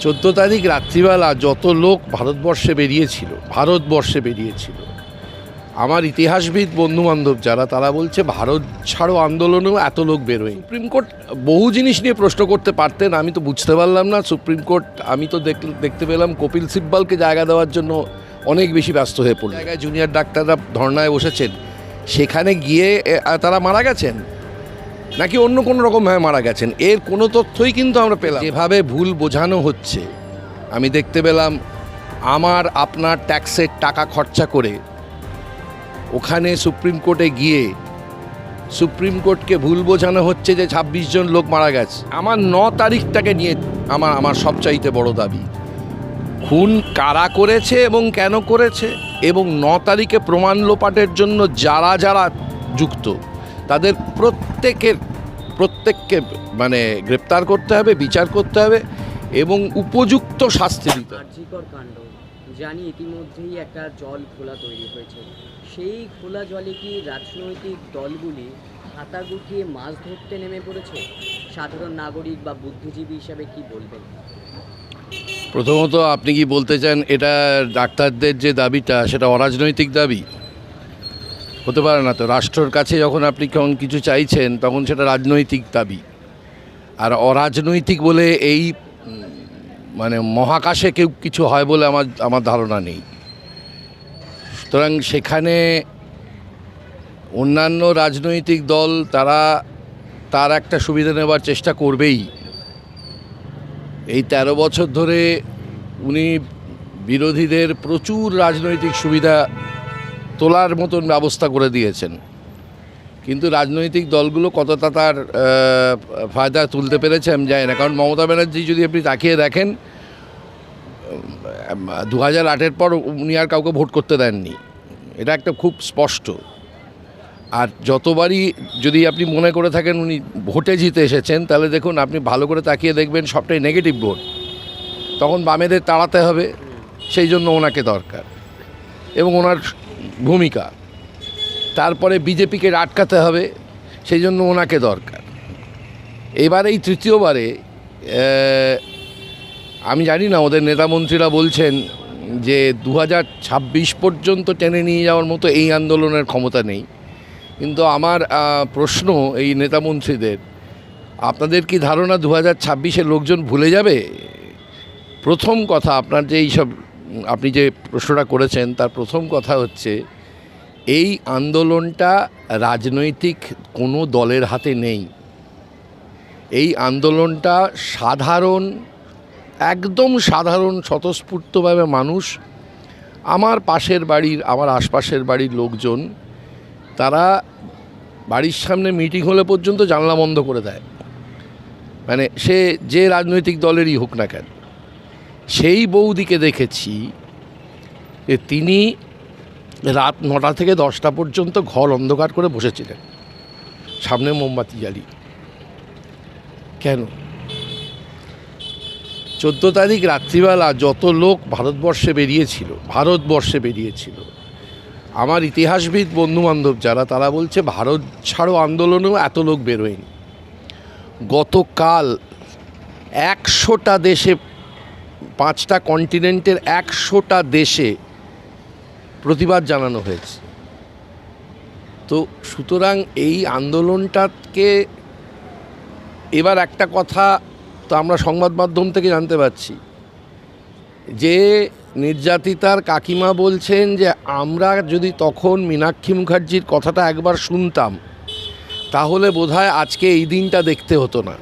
চোদ্দ তারিখ রাত্রিবেলা যত লোক ভারতবর্ষে বেরিয়েছিল ভারতবর্ষে বেরিয়েছিল, আমার ইতিহাসবিদ বন্ধু বান্ধব যারা, তারা বলছে ভারত ছাড়ো আন্দোলনেও এত লোক বেরোয় সুপ্রিম কোর্ট বহু জিনিস নিয়ে প্রশ্ন করতে পারতেন, আমি তো বুঝতে পারলাম না। সুপ্রিম কোর্ট, আমি তো দেখ- দেখতে পেলাম কপিল সিব্বালকে জায়গা দেওয়ার জন্য অনেক বেশি ব্যস্ত হয়ে পড়ল জায়গায় জুনিয়র ডাক্তাররা ধর্নায় বসেছেন। সেখানে গিয়ে তারা মারা গেছেন। নাকি অন্য কোনো রকমভাবে মারা গেছেন? এর কোনো তথ্যই কিন্তু আমরা পেলাম যেভাবে ভুল বোঝানো হচ্ছে, আমি দেখতে পেলাম আমার আপনার ট্যাক্সের টাকা খরচা করে ওখানে সুপ্রিম কোর্টে গিয়ে সুপ্রিম কোর্টকে ভুল বোঝানো হচ্ছে যে ছাব্বিশ জন লোক মারা গেছে। আমার ন তারিখটাকে নিয়ে আমার আমার সবচাইতে বড় দাবি। খুন কারা করেছে এবং কেন করেছে এবং ন তারিখে প্রমাণ লোপাটের জন্য যারা যারা যুক্ত তাদের প্রত্যেকের প্রত্যেককে মানে গ্রেপ্তার করতে হবে বিচার করতে হবে এবং উপযুক্ত শাস্তি দিতে কাণ্ড জানি ইতিমধ্যেই একটা জল খোলা তৈরি হয়েছে। সেই খোলা জলে কি রাজনৈতিক দলগুলি হাতা গুটিয়ে মাছ ধরতে নেমে পড়েছে? সাধারণ নাগরিক বা বুদ্ধিজীবী হিসাবে কি বলবেন? প্রথমত আপনি কি বলতে চান এটা ডাক্তারদের যে দাবিটা সেটা অরাজনৈতিক দাবি? হতে পারে না তো। রাষ্ট্রর কাছে যখন আপনি যখন কিছু চাইছেন, তখন সেটা রাজনৈতিক দাবি। আর অরাজনৈতিক বলে এই মানে মহাকাশে কেউ কিছু হয় বলে আমার আমার ধারণা নেই। সুতরাং সেখানে অন্যান্য রাজনৈতিক দল তারা তার একটা সুবিধা নেবার চেষ্টা করবেই। এই তেরো বছর ধরে উনি বিরোধীদের প্রচুর রাজনৈতিক সুবিধা তোলার মতন ব্যবস্থা করে দিয়েছেন। কিন্তু রাজনৈতিক দলগুলো কতটা তার ফায়দা তুলতে পেরেছে আমি জানি না। কারণ মমতা ব্যানার্জি যদি আপনি তাকিয়ে দেখেন দু হাজার আটের পর উনি আর কাউকে ভোট করতে দেননি। এটা একটা খুব স্পষ্ট। আর যতবারই যদি আপনি মনে করে থাকেন উনি ভোটে জিতে এসেছেন, তাহলে দেখুন আপনি ভালো করে তাকিয়ে দেখবেন সবটাই নেগেটিভ ভোট তখন বামেদের তাড়াতে হবে, সেই জন্য ওনাকে দরকার। এবং ওনার ভূমিকা। তারপরে বিজেপিকে আটকাতে হবে, সেই জন্য ওনাকে দরকার। এবার এই তৃতীয়বারে আমি জানি না, ওদের নেতামন্ত্রীরা বলছেন যে দু হাজার ছাব্বিশ পর্যন্ত টেনে নিয়ে যাওয়ার মতো এই আন্দোলনের ক্ষমতা নেই। কিন্তু আমার প্রশ্ন এই নেতামন্ত্রীদের, আপনাদের কি ধারণা দু হাজার লোকজন ভুলে যাবে? প্রথম কথা, আপনার যে এইসব আপনি যে প্রশ্নটা করেছেন, তার প্রথম কথা হচ্ছে, এই আন্দোলনটা রাজনৈতিক কোনো দলের হাতে নেই। এই আন্দোলনটা সাধারণ, একদম সাধারণ, স্বতঃস্ফূর্তভাবে মানুষ, আমার পাশের বাড়ির, আমার আশপাশের বাড়ির লোকজন, তারা বাড়ির সামনে মিটিং হলে পর্যন্ত জানলা বন্ধ করে দেয়। মানে সে যে রাজনৈতিক দলেরই হোক না কেন। সেই বৌদিকে দেখেছি যে তিনি রাত নটা থেকে দশটা পর্যন্ত ঘর অন্ধকার করে বসেছিলেন। সামনে মোমবাতি জ্বালিয়ে। কেন? চোদ্দ তারিখ রাত্রিবেলা যত লোক ভারতবর্ষে বেরিয়েছিল ভারতবর্ষে বেরিয়েছিল, আমার ইতিহাসবিদ বন্ধু বান্ধব যারা, তারা বলছে ভারত ছাড়ো আন্দোলনেও এত লোক বেরোয়নি। গতকাল একশোটা দেশে পাঁচটা কন্টিনেন্টের একশোটা দেশে প্রতিবাদ জানানো হয়েছে। তো সুতরাং এই আন্দোলনটাকে এবার একটা কথা তো আমরা সংবাদ মাধ্যম থেকে জানতে পারছি। যে নির্যাতিতার কাকিমা বলছেন যে, আমরা যদি তখন মীনাক্ষী মুখার্জির কথাটা একবার শুনতাম, তাহলে বোধহয় আজকে এই দিনটা দেখতে হতো না।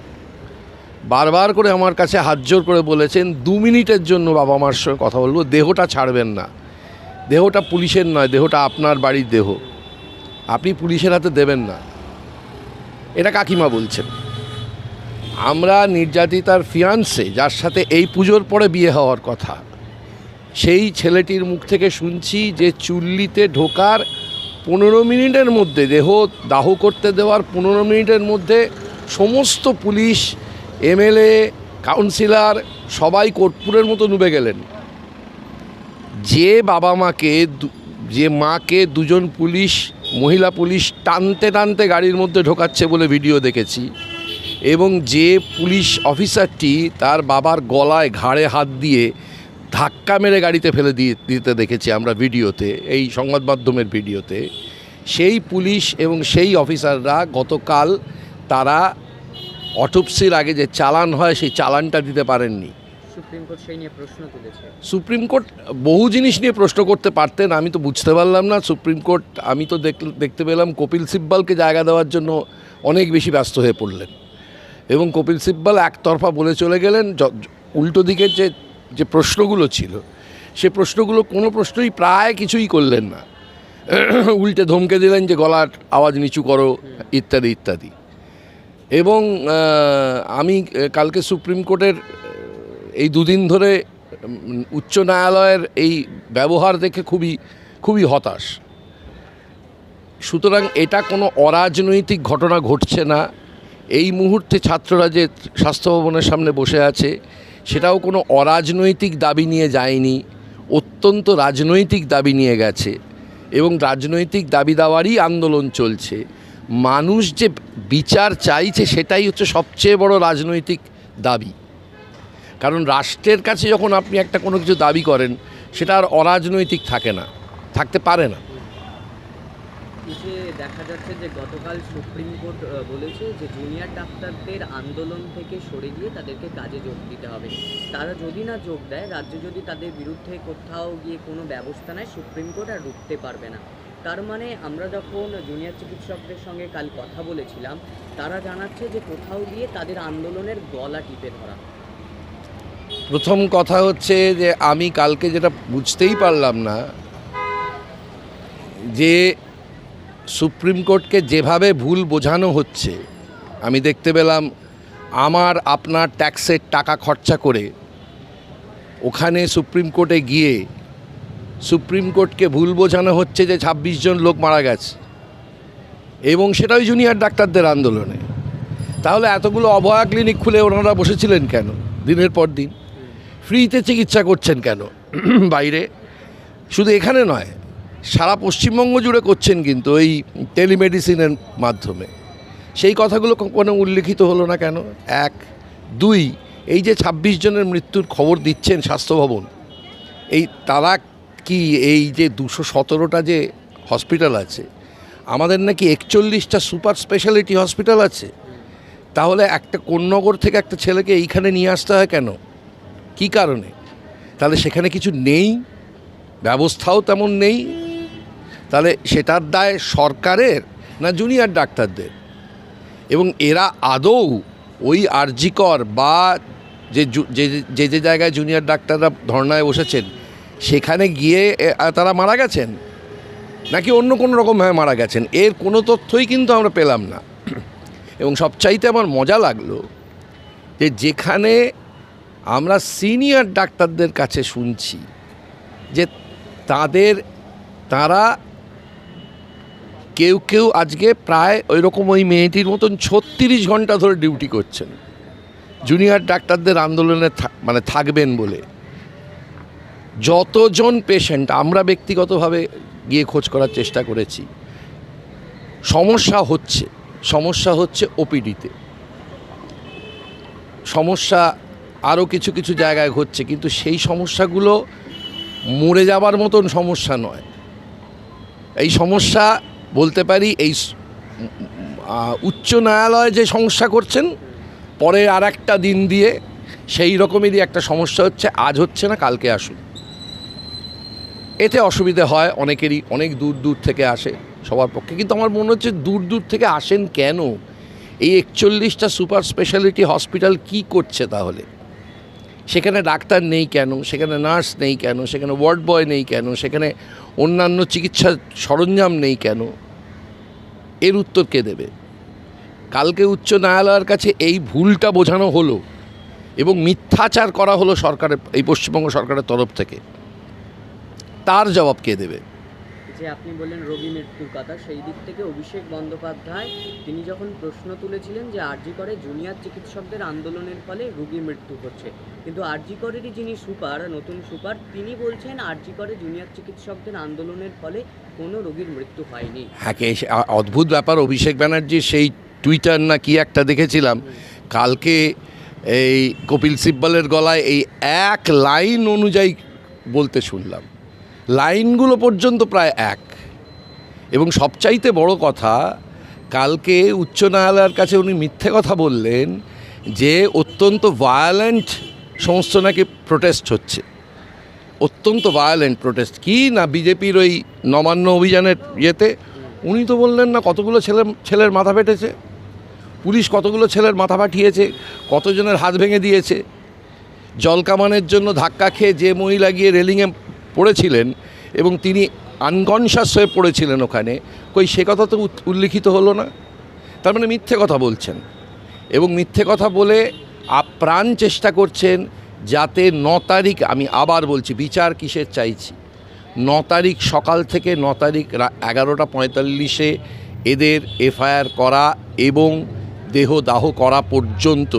বারবার করে আমার কাছে হাত জোর করে বলেছেন, দু মিনিটের জন্য বাবা মার সঙ্গে কথা বলব, দেহটা ছাড়বেন না। দেহটা পুলিশের নয়, দেহটা আপনার বাড়ির দেহ। আপনি পুলিশের হাতে দেবেন না। এটা কাকিমা বলছেন। আমরা নির্যাতিতার ফিয়ান্সে, যার সাথে এই পুজোর পরে বিয়ে হওয়ার কথা, সেই ছেলেটির মুখ থেকে শুনছি যে চুল্লিতে ঢোকার পনেরো মিনিটের মধ্যে, দেহ দাহ করতে দেওয়ার পনেরো মিনিটের মধ্যে সমস্ত পুলিশ এমএলএ, কাউন্সিলর, সবাই কর্পূরের মতো ডুবে গেলেন। যে বাবা মাকে যে মাকে দুজন পুলিশ, মহিলা পুলিশ টানতে টানতে গাড়ির মধ্যে ঢোকাচ্ছে বলে ভিডিও দেখেছি এবং যে পুলিশ অফিসারটি তার বাবার গলায় ঘাড়ে হাত দিয়ে ধাক্কা মেরে গাড়িতে ফেলে দিয়ে, দিতে দেখেছি আমরা ভিডিওতে, এই সংবাদ মাধ্যমের ভিডিওতে, সেই পুলিশ এবং সেই অফিসাররা গতকাল তারা অটোপসির আগে যে চালান হয় সেই চালানটা দিতে পারেননি। সুপ্রিম কোর্ট সেই নিয়ে প্রশ্ন তুলেছে। সুপ্রিম কোর্ট বহু জিনিস নিয়ে প্রশ্ন করতে পারতেন আমি তো বুঝতে পারলাম না। সুপ্রিম কোর্ট আমি তো দেখ- দেখতে পেলাম কপিল সিব্বালকে জায়গা দেওয়ার জন্য অনেক বেশি ব্যস্ত হয়ে পড়লেন। এবং কপিল সিব্বাল একতরফা বলে চলে গেলেন উল্টো দিকের যে যে প্রশ্নগুলো ছিল সে প্রশ্নগুলো কোনো প্রশ্নই প্রায় কিছুই করলেন না। উল্টে ধমকে দিলেন যে গলার আওয়াজ নিচু করো ইত্যাদি ইত্যাদি। এবং আমি কালকে সুপ্রিম কোর্টের এই দুদিন ধরে উচ্চ ন্যায়ালয়ের এই ব্যবহার দেখে খুবই খুবই হতাশ। সুতরাং এটা কোনো অরাজনৈতিক ঘটনা ঘটছে না। এই মুহূর্তে ছাত্ররা যে স্বাস্থ্য ভবনের সামনে বসে আছে। সেটাও কোনো অরাজনৈতিক দাবি নিয়ে যায়নি। অত্যন্ত রাজনৈতিক দাবি নিয়ে গেছে এবং রাজনৈতিক দাবি দাওয়ারই আন্দোলন চলছে। মানুষ যে বিচার চাইছে সেটাই হচ্ছে সবচেয়ে বড় রাজনৈতিক দাবি। কারণ রাষ্ট্রের কাছে যখন আপনি একটা কোনো কিছু দাবি করেন, সেটা আর অরাজনৈতিক থাকে না, থাকতে পারে না। যে দেখা যাচ্ছে যে গতকাল সুপ্রিম কোর্ট বলেছে যে জুনিয়র ডাক্তারদের আন্দোলন থেকে সরে গিয়ে তাদেরকে কাজে যোগ দিতে হবে। তারা যদি না যোগ দেয়, রাজ্য যদি তাদের বিরুদ্ধে কোথাও গিয়ে কোনো ব্যবস্থা নেয়, সুপ্রিম কোর্ট আর রুখতে পারবে না। তার মানে আমরা যখন জুনিয়র চিকিৎসকদের সঙ্গে কাল কথা বলেছিলাম, তারা জানাচ্ছে যে কোথাও গিয়ে তাদের আন্দোলনের গলা টিপে ধরা। প্রথম কথা হচ্ছে যে আমি কালকে যেটা বুঝতেই পারলাম না, যে সুপ্রিম কোর্টকে যেভাবে ভুল বোঝানো হচ্ছে, আমি দেখতে পেলাম আমার, আপনার ট্যাক্সের টাকা খরচা করে ওখানে সুপ্রিম কোর্টে গিয়ে সুপ্রিম কোর্টকে ভুল বোঝানো হচ্ছে যে ছাব্বিশ জন লোক মারা গেছে। এবং সেটাই জুনিয়র ডাক্তারদের আন্দোলনে। তাহলে এতগুলো অবয়া ক্লিনিক খুলে ওনারা বসেছিলেন কেন? দিনের পর দিন। ফ্রিতে চিকিৎসা করছেন কেন? বাইরে। শুধু এখানে নয়, সারা পশ্চিমবঙ্গ জুড়ে করছেন কিন্তু এই টেলিমেডিসিনের মাধ্যমে। সেই কথাগুলো কোনো উল্লেখিত হলো না কেন? এক। দুই, এই যে ছাব্বিশ জনের মৃত্যুর খবর দিচ্ছেন স্বাস্থ্য ভবন, এই তারা কি এই যে দুশো সতেরোটা যে হসপিটাল আছে, আমাদের নাকি একচল্লিশটা সুপার স্পেশালিটি হসপিটাল আছে। তাহলে একটা কোন্নগর থেকে একটা ছেলেকে এইখানে নিয়ে আসতে হয় কেন? কি কারণে? তাহলে সেখানে কিছু নেই, ব্যবস্থাও তেমন নেই। তাহলে সেটার দায় সরকারের না জুনিয়র ডাক্তারদের? এবং এরা আদৌ ওই আরজিকর বা যে যে যে জায়গায় জুনিয়র ডাক্তাররা ধর্নায় বসেছেন সেখানে গিয়ে তারা মারা গেছেন? নাকি অন্য কোনো রকমভাবে মারা গেছেন? এর কোনো তথ্যই কিন্তু আমরা পেলাম না। এবং সবচাইতে আমার মজা লাগল যে যেখানে আমরা সিনিয়র ডাক্তারদের কাছে শুনছি যে তাদের, তারা কেউ কেউ আজকে প্রায় ওই রকম ওই মেয়েটির মতন ছত্রিশ ঘণ্টা ধরে ডিউটি করছেন। জুনিয়র ডাক্তারদের আন্দোলনে মানে থাকবেন বলে। যতজন পেশেন্ট আমরা ব্যক্তিগতভাবে গিয়ে খোঁজ করার চেষ্টা করেছি, সমস্যা হচ্ছে সমস্যা হচ্ছে ওপিডিতে সমস্যা আরও কিছু কিছু জায়গায় ঘটছে, কিন্তু সেই সমস্যাগুলো মরে যাবার মতন সমস্যা নয়। এই সমস্যা বলতে পারি, এই উচ্চ ন্যায়ালয় যে সমস্যা করছেন, পরে আর একটা দিন দিয়ে সেই রকমেরই একটা সমস্যা হচ্ছে, আজ হচ্ছে না, কালকে আসুন। এতে অসুবিধে হয়, অনেকেরই, অনেক দূর দূর থেকে আসে সবার পক্ষে। কিন্তু আমার মনে হচ্ছে দূর দূর থেকে আসেন কেন? এই একচল্লিশটা সুপার স্পেশালিটি হসপিটাল কি করছে তাহলে? সেখানে ডাক্তার নেই কেন? সেখানে নার্স নেই কেন? সেখানে ওয়ার্ড বয় নেই কেন? সেখানে অন্যান্য চিকিৎসা সরঞ্জাম নেই কেন? এর উত্তর কে দেবে? কালকে উচ্চ ন্যায়ালয়ের কাছে এই ভুলটা বোঝানো হলো এবং মিথ্যাচার করা হলো সরকারের, এই পশ্চিমবঙ্গ সরকারের তরফ থেকে। তার জবাব কে দেবে? যে আপনি বললেন রোগী মৃত্যুর কথা সেই দিক থেকে অভিষেক বন্দ্যোপাধ্যায় তিনি যখন প্রশ্ন তুলেছিলেন যে আরজি করে জুনিয়র চিকিৎসকদের আন্দোলনের ফলে রোগী মৃত্যু হচ্ছে কিন্তু আরজি করেরই যিনি সুপার নতুন সুপার তিনি বলছেন আরজি করে জুনিয়র চিকিৎসকদের আন্দোলনের ফলে কোনো রোগীর মৃত্যু হয়নি। হ্যাঁ অদ্ভুত ব্যাপার অভিষেক ব্যানার্জি সেই টুইটার না কি একটা দেখেছিলাম কালকে এই কপিল সিব্বলের গলায় এই এক লাইন অনুযায়ী বলতে শুনলাম। লাইনগুলো পর্যন্ত প্রায় এক। এবং সবচাইতে বড় কথা, কালকে উচ্চ ন্যায়ালয়ের কাছে উনি মিথ্যে কথা বললেন যে অত্যন্ত ভায়োলেন্ট সমস্ত নাকি প্রোটেস্ট হচ্ছে। অত্যন্ত ভায়োলেন্ট প্রোটেস্ট কি না বিজেপির ওই নবান্ন অভিযানের ইয়েতে? উনি তো বললেন না কতগুলো ছেলে, ছেলের মাথা ফেটেছে। পুলিশ কতগুলো ছেলের মাথা ফাটিয়েছে কতজনের হাত ভেঙে দিয়েছে। জল কামানের জন্য ধাক্কা খেয়ে যে মহিলা গিয়ে রেলিংয়ে পড়েছিলেন এবং তিনি আনকনশাস হয়ে পড়েছিলেন ওখানে, কই সে কথা তো উল্লিখিত হলো না? তার মানে মিথ্যে কথা বলছেন। এবং মিথ্যে কথা বলে আপ্রাণ চেষ্টা করছেন যাতে ন তারিখ, আমি আবার বলছি, বিচার কিসের চাইছি? ন তারিখ সকাল থেকে ন তারিখ এগারোটা পঁয়তাল্লিশে এদের এফআইআর করা এবং দেহ দাহ করা পর্যন্ত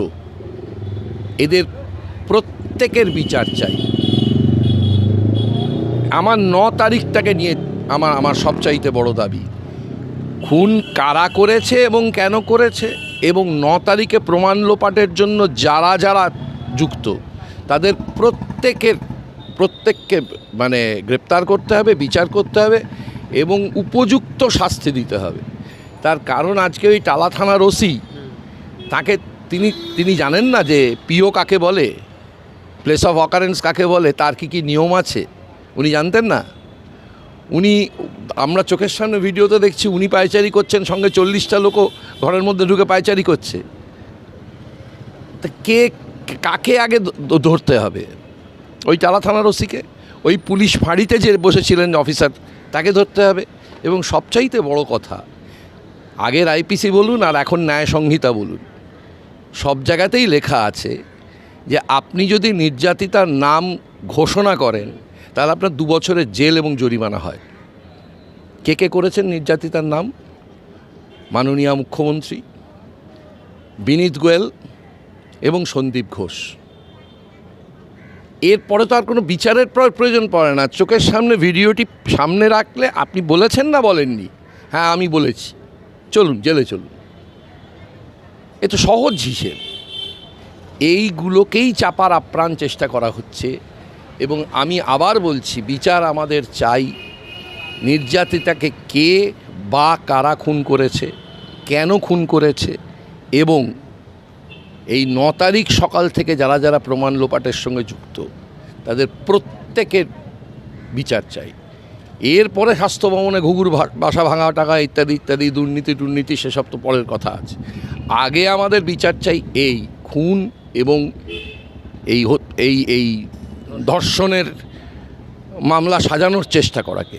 এদের প্রত্যেকের বিচার চাই। আমার ন তারিখটাকে নিয়ে আমার আমার সবচাইতে বড় দাবি। খুন কারা করেছে এবং কেন করেছে এবং ন তারিখে প্রমাণ লোপাটের জন্য যারা যারা যুক্ত, তাদের প্রত্যেকের, প্রত্যেককে মানে গ্রেপ্তার করতে হবে, বিচার করতে হবে এবং উপযুক্ত শাস্তি দিতে হবে। তার কারণ আজকে ওই টালা থানার ওসি, তাকে তিনি তিনি জানেন না যে পিও কাকে বলে প্লেস অফ অকারেন্স কাকে বলে, তার কি কি নিয়ম আছে? উনি জানতেন না? উনি, আমরা চোখের সামনে ভিডিওতে দেখছি, উনি পায়চারি করছেন, সঙ্গে চল্লিশটা লোকও ঘরের মধ্যে ঢুকে পায়চারি করছে। তা কে, কাকে আগে ধরতে হবে? ওই টালা থানার ওসিকে? ওই পুলিশ ফাঁড়িতে যে বসেছিলেন অফিসার, তাকে ধরতে হবে? এবং সবচাইতে বড় কথা, আগের আইপিসি বলুন আর এখন ন্যায় সংহিতা বলুন, সব জায়গাতেই লেখা আছে যে আপনি যদি নির্যাতিতার নাম ঘোষণা করেন তাহলে আপনার দু বছরের জেল এবং জরিমানা হয়। কে কে করেছেন নির্যাতিতার নাম? মাননীয় মুখ্যমন্ত্রী, বিনীত গোয়েল এবং সন্দীপ ঘোষ। এরপরে তো আর কোনো বিচারের প্র- প্রয়োজন পড়ে না। চোখের সামনে ভিডিওটি সামনে রাখলে আপনি বলেছেন না বলেননি? হ্যাঁ আমি বলেছি। চলুন, জেলে চলুন। এ তো সহজ হিসেব। এইগুলোকেই চাপার আপ্রাণ চেষ্টা করা হচ্ছে। এবং আমি আবার বলছি, বিচার আমাদের চাই। নির্যাতিতাকে কে বা কারা খুন করেছে, কেন খুন করেছে এবং এই ন তারিখ সকাল থেকে যারা যারা প্রমাণ লোপাটের সঙ্গে যুক্ত, তাদের প্রত্যেকের বিচার চাই। এরপরে স্বাস্থ্য ভবনে ঘুঘুর বাসা ভাঙা টাকা ইত্যাদি ইত্যাদি, দুর্নীতি টুর্নীতি সেসব তো পরের কথা আছে। আগে আমাদের বিচার চাই এই খুন এবং এই এই এই ধর্ষণের মামলা সাজানোর চেষ্টা করাকে।